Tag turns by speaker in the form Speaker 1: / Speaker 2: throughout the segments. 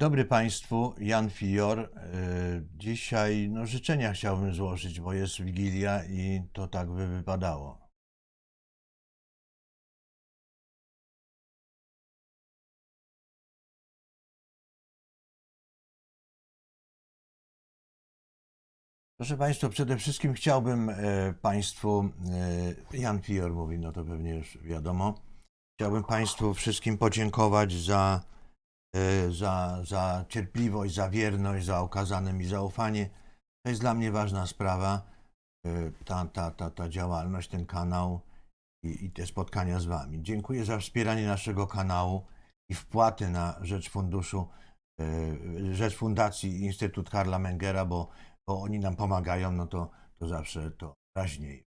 Speaker 1: dobry Państwu, Jan Fior. E, Dzisiaj no, życzenia chciałbym złożyć, bo jest Wigilia i to tak by wypadało. Proszę Państwa, przede wszystkim chciałbym e, Państwu, e, Jan Fior mówi, no to pewnie już wiadomo, chciałbym Państwu wszystkim podziękować za za, za cierpliwość, za wierność, za okazane mi zaufanie. To jest dla mnie ważna sprawa, e, ta, ta, ta, ta działalność, ten kanał i, i te spotkania z Wami. Dziękuję za wspieranie naszego kanału i wpłaty na rzecz funduszu, e, rzecz Fundacji Instytut Karla Mengera, bo, bo oni nam pomagają, no to, to zawsze to raźniej.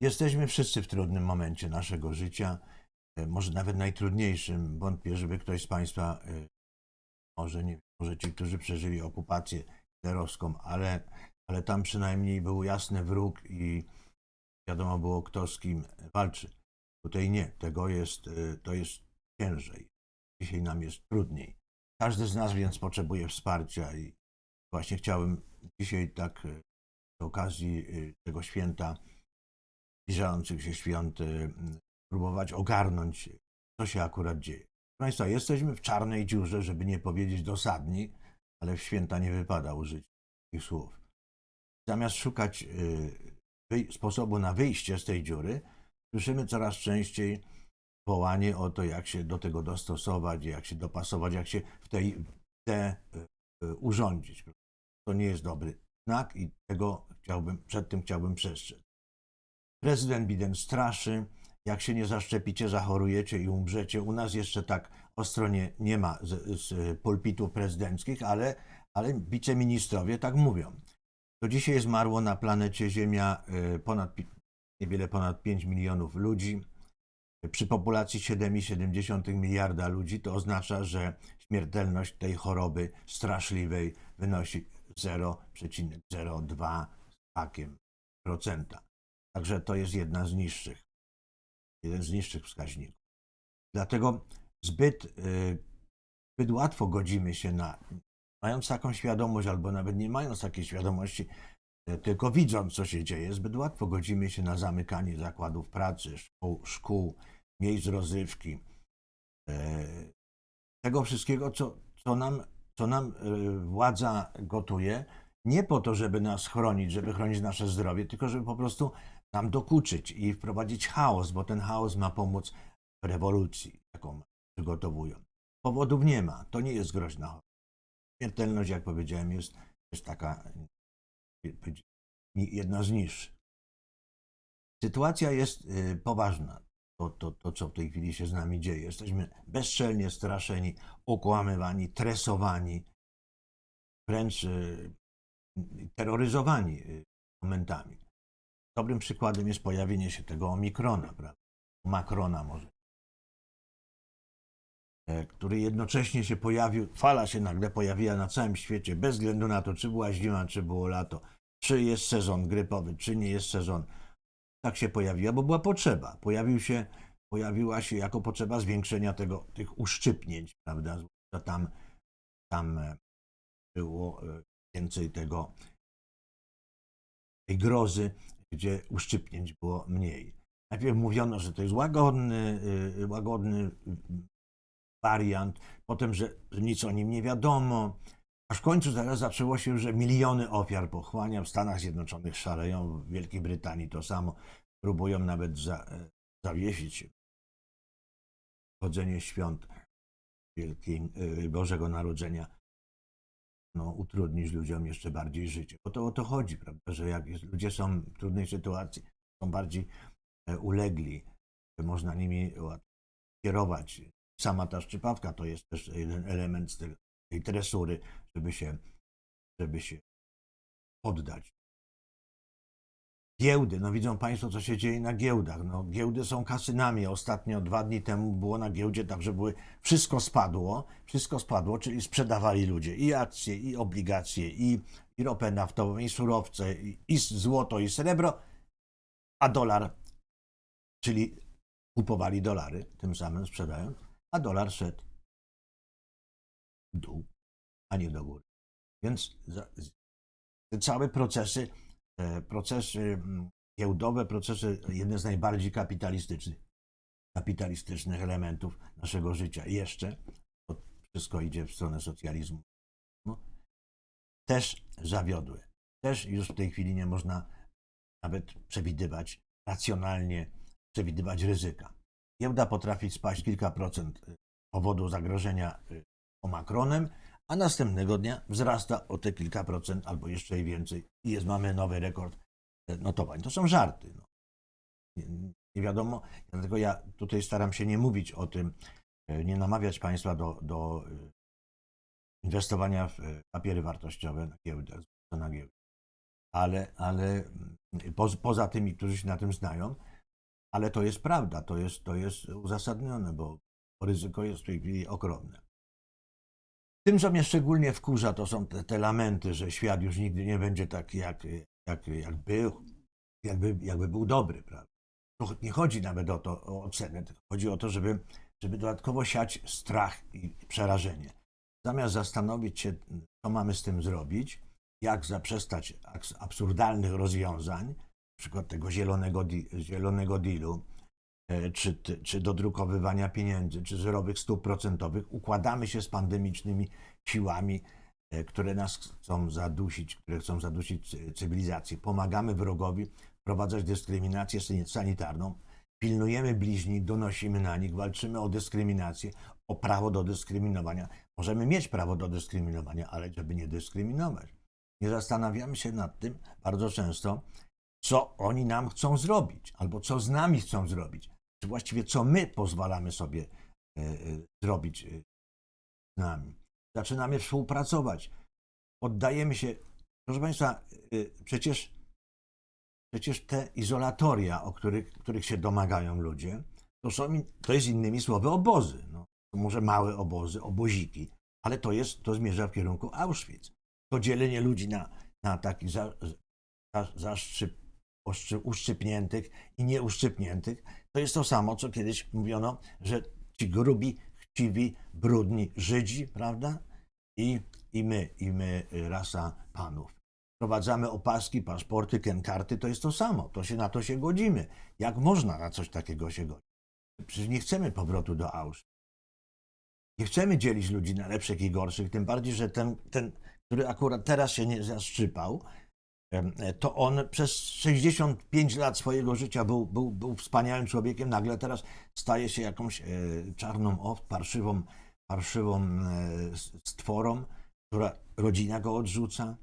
Speaker 1: Jesteśmy wszyscy w trudnym momencie naszego życia e, może nawet najtrudniejszym. Wątpię, żeby ktoś z Państwa, e, może nie, może ci, którzy przeżyli okupację hitlerowską, ale, ale tam przynajmniej był jasny wróg i wiadomo było, kto z kim walczy. Tutaj nie, tego jest, e, to jest ciężej. Dzisiaj nam jest trudniej. Każdy z nas więc potrzebuje wsparcia i właśnie chciałem dzisiaj tak e, z okazji e, tego święta, zbliżających się świąt, e, próbować ogarnąć, co się akurat dzieje. Proszę Państwa, jesteśmy w czarnej dziurze, żeby nie powiedzieć dosadni, ale w święta nie wypada użyć tych słów. Zamiast szukać y, wyj- sposobu na wyjście z tej dziury, słyszymy coraz częściej wołanie o to, jak się do tego dostosować, jak się dopasować, jak się w tej te y, y, urządzić. To nie jest dobry znak i tego chciałbym, przed tym chciałbym przestrzec. Prezydent Biden straszy, jak się nie zaszczepicie, zachorujecie i umrzecie. U nas jeszcze tak ostro nie, nie ma z, z pulpitów prezydenckich, ale, ale wiceministrowie tak mówią. Do dzisiaj zmarło na planecie Ziemia e, ponad, niewiele ponad 5 milionów ludzi. Przy populacji 7,7 miliarda ludzi to oznacza, że śmiertelność tej choroby straszliwej wynosi 0,02 z hakiem procenta. Także to jest jedna z niższych, jeden z niższych wskaźników. Dlatego zbyt, y, zbyt łatwo godzimy się na, mając taką świadomość, albo nawet nie mając takiej świadomości, y, tylko widząc, co się dzieje, zbyt łatwo godzimy się na zamykanie zakładów pracy, szkół, szkół miejsc rozrywki. y, Tego wszystkiego, co, co nam, co nam y, władza gotuje, nie po to, żeby nas chronić, żeby chronić nasze zdrowie, tylko żeby po prostu nam dokuczyć i wprowadzić chaos, bo ten chaos ma pomóc w rewolucji, jaką przygotowują. Powodów nie ma, to nie jest groźna choroba. Śmiertelność, jak powiedziałem, jest, jest taka y, jedna z niższych. Sytuacja jest y, poważna. To, to, to, co w tej chwili się z nami dzieje. Jesteśmy bezczelnie straszeni, okłamywani, tresowani, wręcz y, terroryzowani momentami. Dobrym przykładem jest pojawienie się tego omikrona, prawda? Makrona może, e, który jednocześnie się pojawił, fala się nagle pojawiła na całym świecie, bez względu na to, czy była zima, czy było lato, czy jest sezon grypowy, czy nie jest sezon. Tak się pojawiła, bo była potrzeba. Pojawił się, pojawiła się jako potrzeba zwiększenia tego, tych uszczypnięć, prawda? Zwłaszcza Tam, tam e, było e, więcej tego, tej grozy, gdzie uszczypnięć było mniej. Najpierw mówiono, że to jest łagodny, y, łagodny y, wariant, potem, że, nic o nim nie wiadomo, aż w końcu teraz zaczęło się, że miliony ofiar pochłania. W Stanach Zjednoczonych szaleją, w Wielkiej Brytanii to samo. Próbują nawet za, zawiesić chodzenie świąt Wielkiej, y, Bożego Narodzenia no, utrudnić ludziom jeszcze bardziej życie. Bo to o to chodzi, prawda, że jak jest, ludzie są w trudnej sytuacji, są bardziej e, ulegli, można nimi kierować. Sama ta szczypawka to jest też jeden element z tej tresury, żeby się, żeby się poddać. Giełdy, no widzą Państwo, co się dzieje na giełdach. No, giełdy są kasynami. Ostatnio, dwa dni temu było na giełdzie tak, że były, wszystko spadło, wszystko spadło, czyli sprzedawali ludzie i akcje, i obligacje, i, i ropę naftową, i surowce, i, i złoto, i srebro, a dolar, czyli kupowali dolary, tym samym sprzedając, a dolar szedł w dół, a nie do góry. Więc te całe procesy, procesy mm, giełdowe, procesy, jedne z najbardziej kapitalistycznych, kapitalistycznych elementów naszego życia jeszcze, bo wszystko idzie w stronę socjalizmu, no, też zawiodły. Też już w tej chwili nie można nawet przewidywać racjonalnie, przewidywać ryzyka. Giełda potrafi spaść kilka procent z powodu zagrożenia y, omikronem, a następnego dnia wzrasta o te kilka procent albo jeszcze więcej i jest, mamy nowy rekord e, notowań. To są żarty. No. Nie, nie wiadomo, dlatego ja tutaj staram się nie mówić o tym, e, nie namawiać Państwa do, do e, inwestowania w papiery wartościowe na giełdę, na giełdę. Ale, ale mm, poza, poza tymi, którzy się na tym znają, ale to jest prawda, to jest, to jest uzasadnione, bo ryzyko jest w tej chwili ogromne. Tym, co mnie szczególnie wkurza, to są te, te lamenty, że świat już nigdy nie będzie taki, jak, jak, jak był, jakby, jakby był dobry, prawda? To nie chodzi nawet o to, o ocenę, tylko chodzi o to, żeby, żeby dodatkowo siać strach i przerażenie. Zamiast zastanowić się, co mamy z tym zrobić, jak zaprzestać absurdalnych rozwiązań, na przykład tego zielonego, zielonego dealu, czy, ty- czy dodrukowywania pieniędzy, czy zerowych stóp procentowych, układamy się z pandemicznymi siłami, e, które nas chcą zadusić, które chcą zadusić cy- cywilizację. Pomagamy wrogowi wprowadzać dyskryminację sani- sanitarną, pilnujemy bliźni, donosimy na nich, walczymy o dyskryminację, o prawo do dyskryminowania. Możemy mieć prawo do dyskryminowania, ale żeby nie dyskryminować. Nie zastanawiamy się nad tym bardzo często, co oni nam chcą zrobić, albo co z nami chcą zrobić, czy właściwie co my pozwalamy sobie e, e, zrobić e, z nami. Zaczynamy współpracować, oddajemy się. Proszę Państwa, przecież, przecież te izolatoria, o których, których się domagają ludzie, to, są, to jest innymi słowy obozy. No, może małe obozy, oboziki, ale to, jest, to zmierza w kierunku Auschwitz. To dzielenie ludzi na, na takich za, za, zaszczyp, oszczy- uszczypniętych i nieuszczypniętych, to jest to samo, co kiedyś mówiono, że ci grubi, chciwi, brudni Żydzi, prawda? I, i my, i my, y, rasa panów. Wprowadzamy opaski, paszporty, kenkarty, to jest to samo. To się na to się godzimy. Jak można na coś takiego się godzić? Przecież nie chcemy powrotu do Auschwitz. Nie chcemy dzielić ludzi na lepszych i gorszych, tym bardziej, że ten, ten który akurat teraz się nie zaszczypał, to on przez 65 lat swojego życia był, był, był wspaniałym człowiekiem, nagle teraz staje się jakąś e, czarną ow, parszywą, parszywą e, stworą, która rodzina go odrzuca.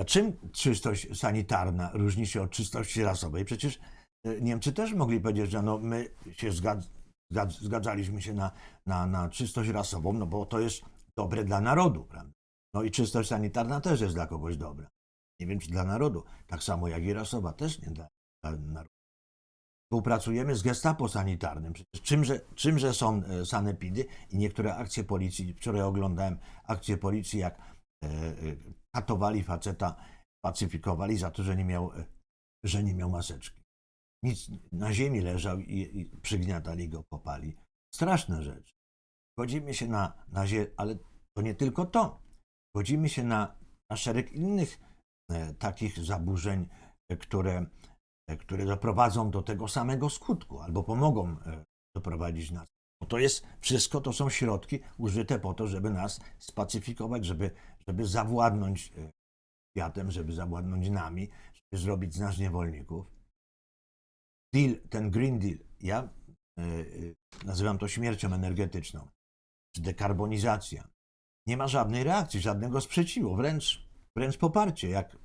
Speaker 1: A czym czystość sanitarna różni się od czystości rasowej? Przecież e, Niemcy też mogli powiedzieć, że no my się zgadz, zgadz, zgadzaliśmy się na, na, na czystość rasową, no bo to jest dobre dla narodu, prawda? No i czystość sanitarna też jest dla kogoś dobra. Nie wiem, czy dla narodu. Tak samo jak i rasowa też nie dla, dla narodu. Współpracujemy z gestapo sanitarnym. Przecież czymże, czymże są e, sanepidy i niektóre akcje policji. Wczoraj oglądałem akcję policji, jak e, e, katowali faceta, pacyfikowali za to, że nie miał, e, że nie miał maseczki. Nic, na ziemi leżał i, i przygniatali go, kopali. Straszna rzecz. Godzimy się na, na zie, ale to nie tylko to. Godzimy się na, na szereg innych e, takich zaburzeń, e, które, e, które doprowadzą do tego samego skutku albo pomogą e, doprowadzić nas. Bo to jest wszystko, to są środki użyte po to, żeby nas spacyfikować, żeby, żeby zawładnąć e, światem, żeby zawładnąć nami, żeby zrobić z nas niewolników. Deal, ten Green Deal, ja e, nazywam to śmiercią energetyczną, czy dekarbonizacja. Nie ma żadnej reakcji, żadnego sprzeciwu, wręcz, wręcz poparcie. Jak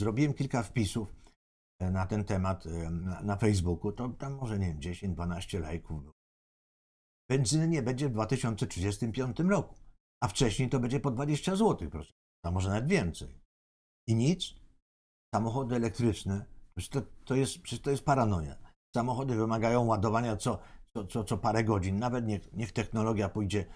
Speaker 1: zrobiłem kilka wpisów e, na ten temat e, na, na Facebooku, to tam może nie wiem, 10-12 lajków było. Benzyny nie będzie w 2035 roku, a wcześniej to będzie po 20 zł, proszę, a może nawet więcej. I nic. Samochody elektryczne, to, to, jest, to jest paranoja. Samochody wymagają ładowania co, co, co, co parę godzin, nawet niech, niech technologia pójdzie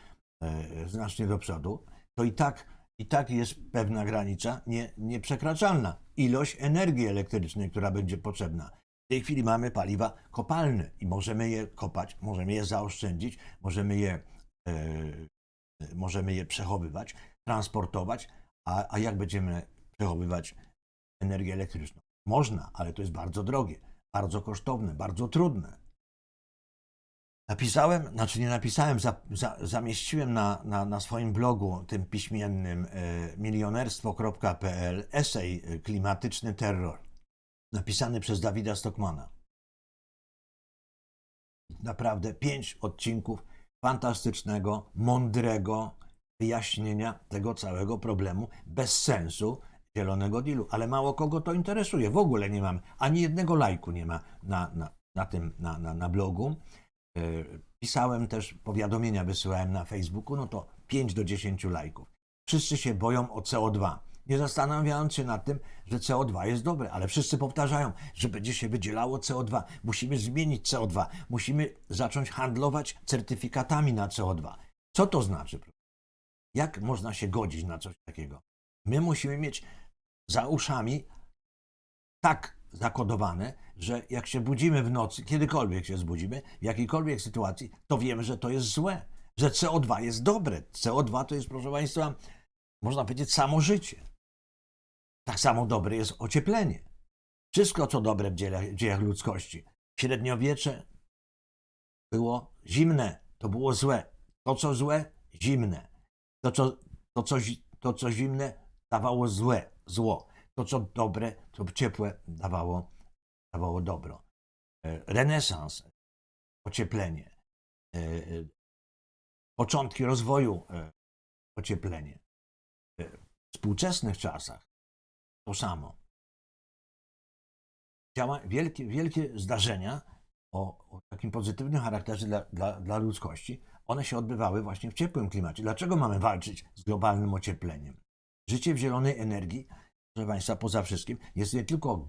Speaker 1: znacznie do przodu, to i tak, i tak jest pewna granica nie, nieprzekraczalna. Ilość energii elektrycznej, która będzie potrzebna. W tej chwili mamy paliwa kopalne i możemy je kopać, możemy je zaoszczędzić, możemy je, e, e, możemy je przechowywać, transportować, a, a jak będziemy przechowywać energię elektryczną? Można, ale to jest bardzo drogie, bardzo kosztowne, bardzo trudne. Napisałem, znaczy nie napisałem, za, za, zamieściłem na, na, na swoim blogu, tym piśmiennym e, milionerstwo.pl esej e, Klimatyczny terror, napisany przez Dawida Stockmana. Naprawdę pięć odcinków fantastycznego, mądrego wyjaśnienia tego całego problemu bez sensu zielonego dealu. Ale mało kogo to interesuje. W ogóle nie mam, ani jednego lajku nie ma na, na, na tym, na, na, na blogu. E, Pisałem też powiadomienia, wysyłałem na Facebooku, no to 5 do 10 lajków. Wszyscy się boją o CO2, nie zastanawiając się nad tym, że CO2 jest dobre, ale wszyscy powtarzają, że będzie się wydzielało CO2. Musimy zmienić CO2, musimy zacząć handlować certyfikatami na CO2. Co to znaczy? Jak można się godzić na coś takiego? My musimy mieć za uszami tak zakodowane, że jak się budzimy w nocy, kiedykolwiek się zbudzimy, w jakiejkolwiek sytuacji, to wiemy, że to jest złe, że CO2 jest dobre. CO2 to jest, proszę Państwa, można powiedzieć, samo życie. Tak samo dobre jest ocieplenie. Wszystko, co dobre w dziejach, ludzkości. Średniowiecze było zimne, to było złe. To, co złe, zimne. To, co, to, co, to, co zimne, dawało złe, zło. To, co dobre, to ciepłe, dawało, dawało dobro. E, Renesans, ocieplenie. E, e, Początki rozwoju, ocieplenie. W współczesnych czasach to samo. Działa wielkie, wielkie zdarzenia o, o takim pozytywnym charakterze dla, dla, dla ludzkości. One się odbywały właśnie w ciepłym klimacie. Dlaczego mamy walczyć z globalnym ociepleniem? Życie w zielonej energii, proszę Państwa, poza wszystkim, jest nie tylko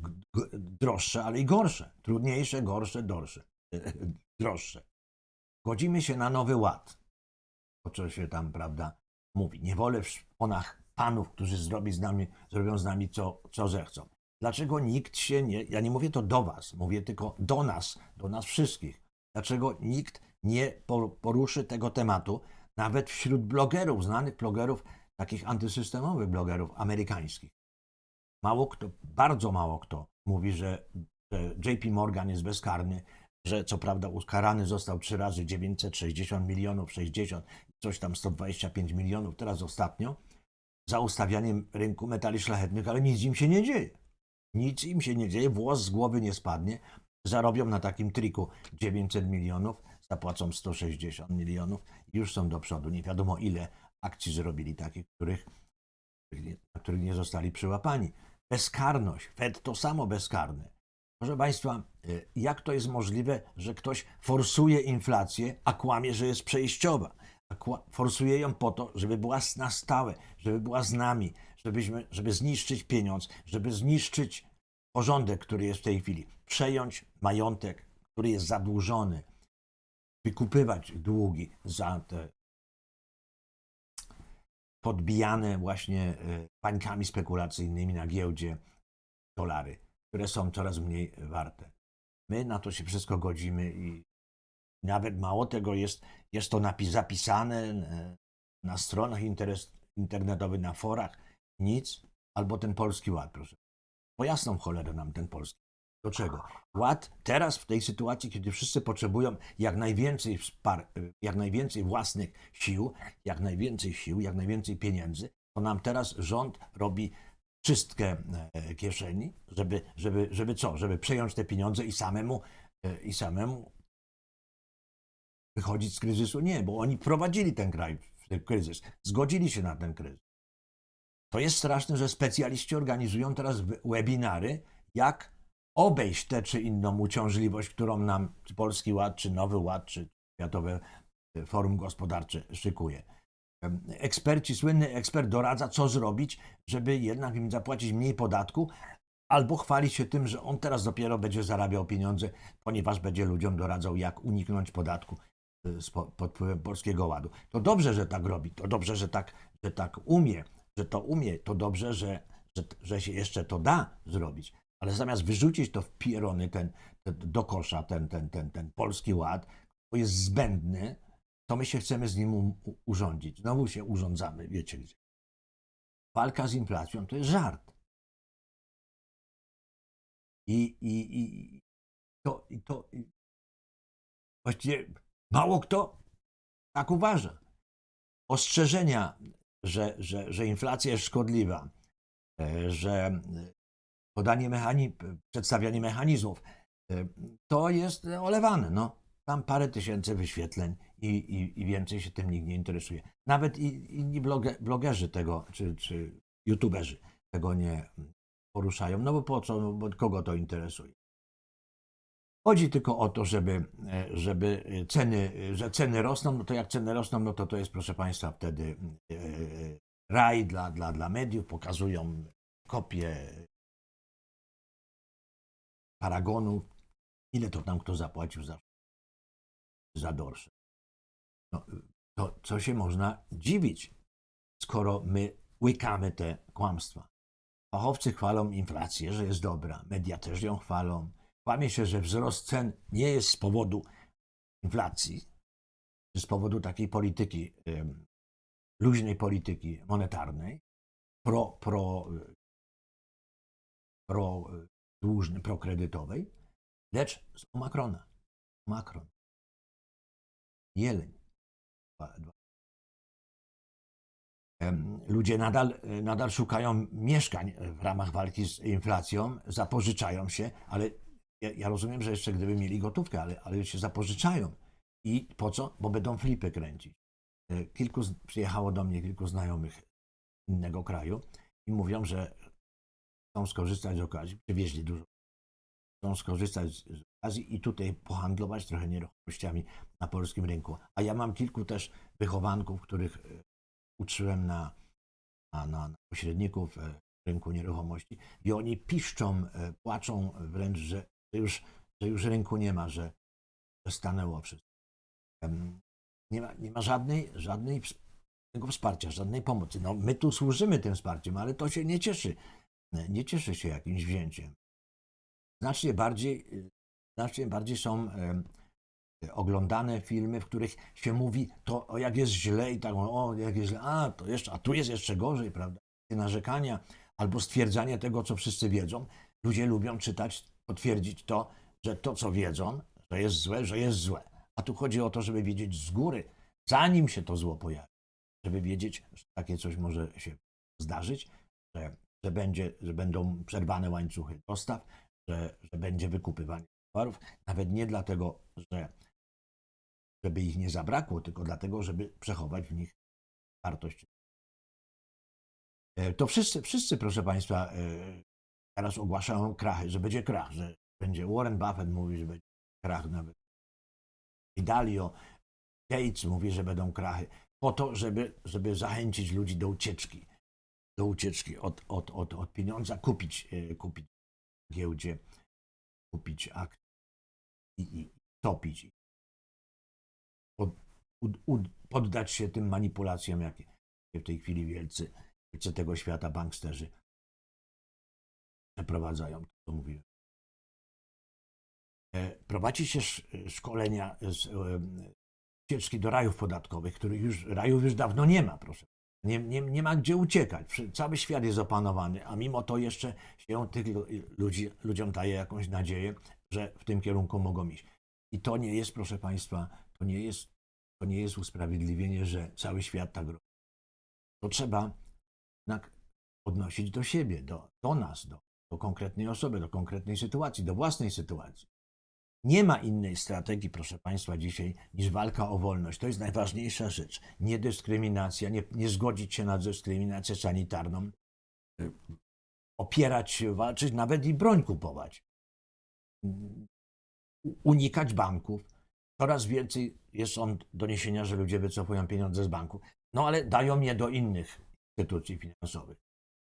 Speaker 1: droższe, ale i gorsze. Trudniejsze, gorsze, dorsze, droższe. Godzimy się na nowy ład. O co się tam, prawda, mówi. Nie wolę w szponach panów, którzy zrobi z nami, zrobią z nami co, co zechcą. Dlaczego nikt się nie, ja nie mówię to do was, mówię tylko do nas, do nas wszystkich. Dlaczego nikt nie por- poruszy tego tematu, nawet wśród blogerów, znanych blogerów, takich antysystemowych blogerów amerykańskich. Mało kto, bardzo mało kto mówi, że, że JP Morgan jest bezkarny, że co prawda uskarany został trzy razy 960 milionów, 60, coś tam 125 milionów, teraz ostatnio, za ustawianiem rynku metali szlachetnych, ale nic im się nie dzieje. Nic im się nie dzieje, włos z głowy nie spadnie. Zarobią na takim triku 900 milionów, zapłacą 160 milionów już są do przodu. Nie wiadomo ile akcji zrobili takich, których, na których nie zostali przyłapani. Bezkarność. Fed to samo bezkarny. Proszę Państwa, y, jak to jest możliwe, że ktoś forsuje inflację, a kłamie, że jest przejściowa? Forsuje ją po to, żeby była na stałe, żeby była z nami, żebyśmy, żeby zniszczyć pieniądz, żeby zniszczyć porządek, który jest w tej chwili, przejąć majątek, który jest zadłużony, wykupywać długi za te podbijane właśnie y, bańkami spekulacyjnymi na giełdzie dolary, które są coraz mniej warte. My na to się wszystko godzimy i nawet mało tego jest, jest to napis zapisane e, na stronach interes, internetowych, na forach, nic, albo ten polski ład, proszę. Po jasną cholerę nam ten polski. Do czego? Ład teraz w tej sytuacji, kiedy wszyscy potrzebują jak najwięcej wspar- jak najwięcej własnych sił, jak najwięcej sił, jak najwięcej pieniędzy, to nam teraz rząd robi czystkę e, kieszeni, żeby, żeby, żeby co? Żeby przejąć te pieniądze i samemu, e, i samemu wychodzić z kryzysu? Nie, bo oni prowadzili ten kraj w ten kryzys, zgodzili się na ten kryzys. To jest straszne, że specjaliści organizują teraz we- webinary, jak obejść tę czy inną uciążliwość, którą nam Polski Ład, czy Nowy Ład, czy Światowe Forum Gospodarcze szykuje. Eksperci, słynny ekspert doradza, co zrobić, żeby jednak im zapłacić mniej podatku, albo chwalić się tym, że on teraz dopiero będzie zarabiał pieniądze, ponieważ będzie ludziom doradzał, jak uniknąć podatku y, pod wpływem Polskiego Ładu. To dobrze, że tak robi, to dobrze, że tak, że tak umie, że to umie, to dobrze, że, że, że się jeszcze to da zrobić. Ale zamiast wyrzucić to w pierony, ten, ten, do kosza, ten, ten, ten, ten polski ład, bo jest zbędny, to my się chcemy z nim u, u, urządzić. Znowu się urządzamy, wiecie gdzie. Walka z inflacją to jest żart. I, i, i to, i to i właściwie mało kto tak uważa. Ostrzeżenia, że, że, że inflacja jest szkodliwa, e, że podanie mechani- przedstawianie mechanizmów, e, to jest olewane. No. Tam parę tysięcy wyświetleń i, i, i więcej się tym nikt nie interesuje. Nawet i, inni bloge, blogerzy tego, czy, czy youtuberzy tego nie poruszają. No bo po co, no bo kogo to interesuje? Chodzi tylko o to, żeby, e, żeby ceny, że ceny rosną, no to jak ceny rosną, no to to jest, proszę Państwa, wtedy e, raj dla, dla, dla mediów, pokazują kopie paragonu, ile to tam kto zapłacił za, za dorsze. No, to co się można dziwić, skoro my łykamy te kłamstwa. Fachowcy chwalą inflację, że jest dobra, media też ją chwalą. Kłamie się, że wzrost cen nie jest z powodu inflacji, czy z powodu takiej polityki, luźnej polityki monetarnej, pro, pro, pro dłużnej, prokredytowej, lecz z Omakrona. Makron. Jeleń. Ludzie nadal, nadal szukają mieszkań w ramach walki z inflacją, zapożyczają się, ale ja, ja rozumiem, że jeszcze gdyby mieli gotówkę, ale, ale się zapożyczają. I po co? Bo będą flipy kręcić. E, Kilku przyjechało do mnie kilku znajomych z innego kraju i mówią, że chcą skorzystać z okazji, przywieźli dużo, chcą skorzystać z, okazji i tutaj pohandlować trochę nieruchomościami na polskim rynku. A ja mam kilku też wychowanków, których e, uczyłem na, na, na, pośredników e, rynku nieruchomości i oni piszczą, e, płaczą wręcz, że, już, że już rynku nie ma, że, że stanęło wszystko. Nie ma, nie ma żadnej, żadnej wsparcia, żadnej pomocy. No, my tu służymy tym wsparciem, ale to się nie cieszy. Nie cieszy się jakimś wzięciem. Znacznie bardziej, y, znacznie bardziej są em, oglądane filmy, w których się mówi to o jak jest źle i tak o jak jest źle, a to jeszcze, a tu jest jeszcze gorzej, prawda? Narzekania albo stwierdzanie tego, co wszyscy wiedzą. Ludzie lubią czytać, potwierdzić to, że to, co wiedzą, że jest złe, że jest złe. A tu chodzi o to, żeby wiedzieć z góry, zanim się to zło pojawi, żeby wiedzieć, że takie coś może się zdarzyć, że, że, będzie, że będą przerwane łańcuchy dostaw, że, że będzie wykupywanie towarów, nawet nie dlatego, że żeby ich nie zabrakło, tylko dlatego, żeby przechować w nich wartość. E, To wszyscy, wszyscy proszę Państwa, e, teraz ogłaszają krachy, że będzie krach, że będzie Warren Buffett mówi, że będzie krach nawet. I Dalio, Gates mówi, że będą krachy, po to, żeby, żeby zachęcić ludzi do ucieczki, do ucieczki od, od, od, od pieniądza, kupić, e, kupić giełdzie, kupić akcje i, i topić pod, poddać się tym manipulacjom, jakie w tej chwili wielcy, wielcy tego świata banksterzy przeprowadzają, to mówiłem. E, Prowadzi się sz- szkolenia z e, ucieczki do rajów podatkowych, których już rajów już dawno nie ma, proszę. Nie, nie, nie ma gdzie uciekać. Cały świat jest opanowany, a mimo to jeszcze się tych lu- ludzi, ludziom daje jakąś nadzieję, że w tym kierunku mogą iść. I to nie jest, proszę Państwa, to nie jest, to nie jest usprawiedliwienie, że cały świat tak robi. To trzeba jednak odnosić do siebie, do, do nas, do, do konkretnej osoby, do konkretnej sytuacji, do własnej sytuacji. Nie ma innej strategii, proszę Państwa, dzisiaj niż walka o wolność. To jest najważniejsza rzecz. Nie dyskryminacja, nie, nie zgodzić się na dyskryminację sanitarną, opierać się, walczyć, nawet i broń kupować. Unikać banków. Coraz więcej jest on doniesienia, że ludzie wycofują pieniądze z banku. No ale dają je do innych instytucji finansowych.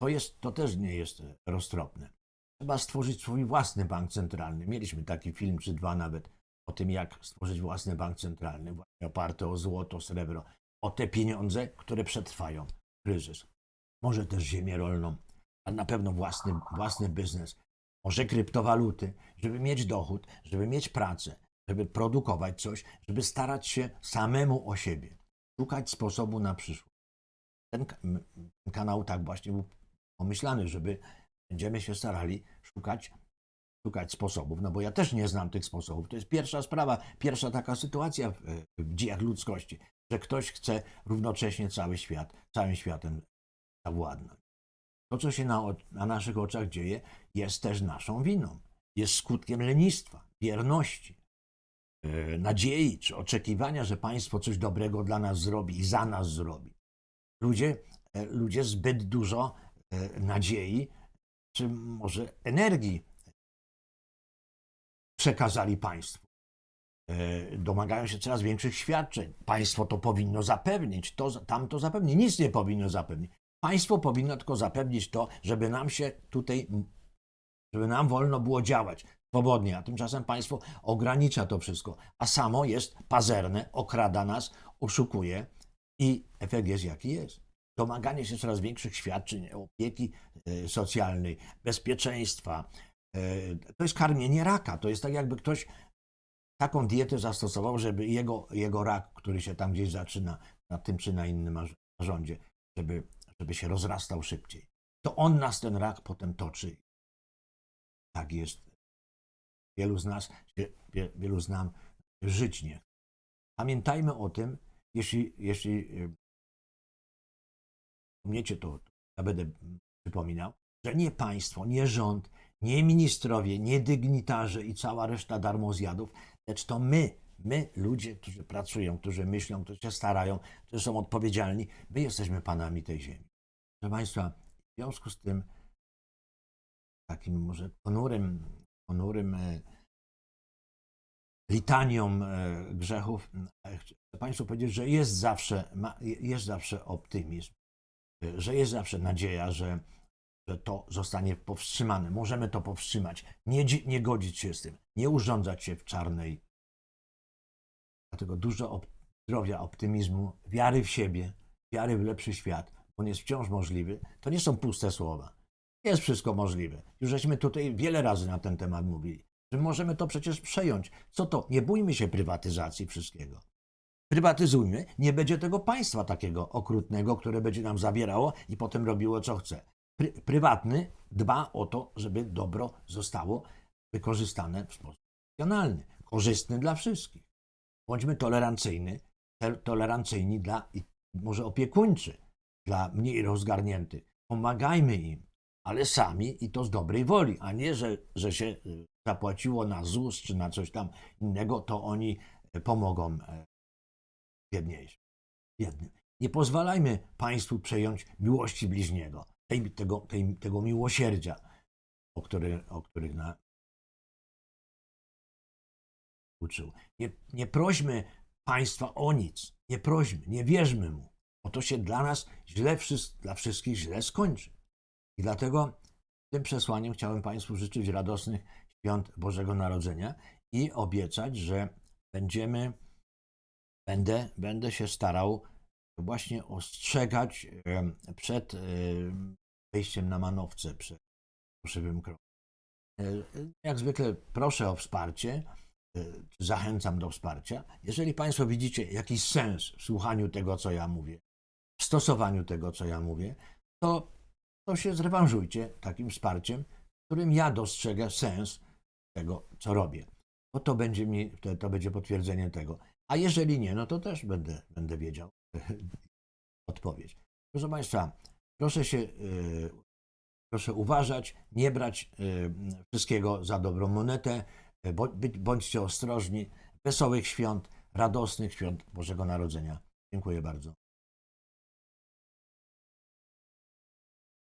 Speaker 1: To, jest, to też nie jest e, roztropne. Trzeba stworzyć swój własny bank centralny. Mieliśmy taki film czy dwa nawet o tym, jak stworzyć własny bank centralny, właśnie oparty o złoto, srebro, o te pieniądze, które przetrwają kryzys. Może też ziemię rolną, a na pewno własny, własny biznes. może kryptowaluty, żeby mieć dochód, żeby mieć pracę, żeby produkować coś, żeby starać się samemu o siebie, szukać sposobu na przyszłość. Ten, ten kanał tak właśnie był pomyślany, żeby będziemy się starali szukać, szukać sposobów, no bo ja też nie znam tych sposobów. To jest pierwsza sprawa, pierwsza taka sytuacja w, w dziejach ludzkości, że ktoś chce równocześnie cały świat, całym światem zawładnąć. To, co się na, na naszych oczach dzieje, jest też naszą winą. Jest skutkiem lenistwa, bierności, e, nadziei czy oczekiwania, że państwo coś dobrego dla nas zrobi i za nas zrobi. Ludzie, e, ludzie zbyt dużo e, nadziei, czy może energii przekazali państwu. E, Domagają się coraz większych świadczeń. Państwo to powinno zapewnić, to, tamto zapewni. Nic nie powinno zapewnić. Państwo powinno tylko zapewnić to, żeby nam się tutaj, żeby nam wolno było działać swobodnie, a tymczasem państwo ogranicza to wszystko, a samo jest pazerne, okrada nas, oszukuje i efekt jest jaki jest. Domaganie się coraz większych świadczeń, opieki e, socjalnej, bezpieczeństwa. E, To jest karmienie raka. To jest tak, jakby ktoś taką dietę zastosował, żeby jego, jego rak, który się tam gdzieś zaczyna na tym czy na innym narz- narządzie, żeby, żeby się rozrastał szybciej. To on nas ten rak potem toczy. Tak jest. Wielu z nas, wielu z nam żyć nie. Pamiętajmy o tym, jeśli, jeśli umiecie to, ja będę przypominał, że nie państwo, nie rząd, nie ministrowie, nie dygnitarze i cała reszta darmozjadów, lecz to my, my, ludzie, którzy pracują, którzy myślą, którzy się starają, którzy są odpowiedzialni, my jesteśmy panami tej ziemi. Proszę Państwa, w związku z tym takim może ponurym, ponurym e, litanią e, grzechów, e, chcę Państwu powiedzieć, że jest zawsze, jest zawsze optymizm, że jest zawsze nadzieja, że, że to zostanie powstrzymane. Możemy to powstrzymać, nie, nie godzić się z tym, nie urządzać się w czarnej. Dlatego dużo op- zdrowia, optymizmu, wiary w siebie, wiary w lepszy świat, on jest wciąż możliwy. To nie są puste słowa. Jest wszystko możliwe. Już żeśmy tutaj wiele razy na ten temat mówili, że możemy to przecież przejąć. Co to? Nie bójmy się prywatyzacji wszystkiego. Prywatyzujmy, nie będzie tego państwa takiego okrutnego, które będzie nam zabierało i potem robiło co chce. Pry, prywatny dba o to, żeby dobro zostało wykorzystane w sposób racjonalny, korzystny dla wszystkich. Bądźmy tolerancyjni, tolerancyjni dla, może opiekuńczy, dla mniej rozgarniętych. Pomagajmy im, ale sami i to z dobrej woli, a nie, że, że się y, zapłaciło na ZUS czy na coś tam innego, to oni y, pomogą e, biedniejszym. Biednym. Nie pozwalajmy państwu przejąć miłości bliźniego, tej, tego, tej, tego miłosierdzia, o, który, o których na, uczył. Nie, nie prośmy państwa o nic. Nie prośmy, nie wierzmy mu. Bo to się dla nas źle, dla wszystkich źle skończy. I dlatego tym przesłaniem chciałem Państwu życzyć radosnych świąt Bożego Narodzenia i obiecać, że będziemy, będę, będę się starał właśnie ostrzegać przed em, wejściem na manowce, przed fałszywym krokiem. Jak zwykle proszę o wsparcie, e, zachęcam do wsparcia. Jeżeli Państwo widzicie jakiś sens w słuchaniu tego, co ja mówię, w stosowaniu tego, co ja mówię, to, to się zrewanżujcie takim wsparciem, w którym ja dostrzegę sens tego, co robię. Bo to będzie mi, to, to będzie potwierdzenie tego. A jeżeli nie, no to też będę, będę wiedział odpowiedź. Proszę Państwa, proszę się, yy, proszę uważać, nie brać yy, wszystkiego za dobrą monetę, być- bądźcie ostrożni. Wesołych świąt, radosnych świąt Bożego Narodzenia. Dziękuję bardzo.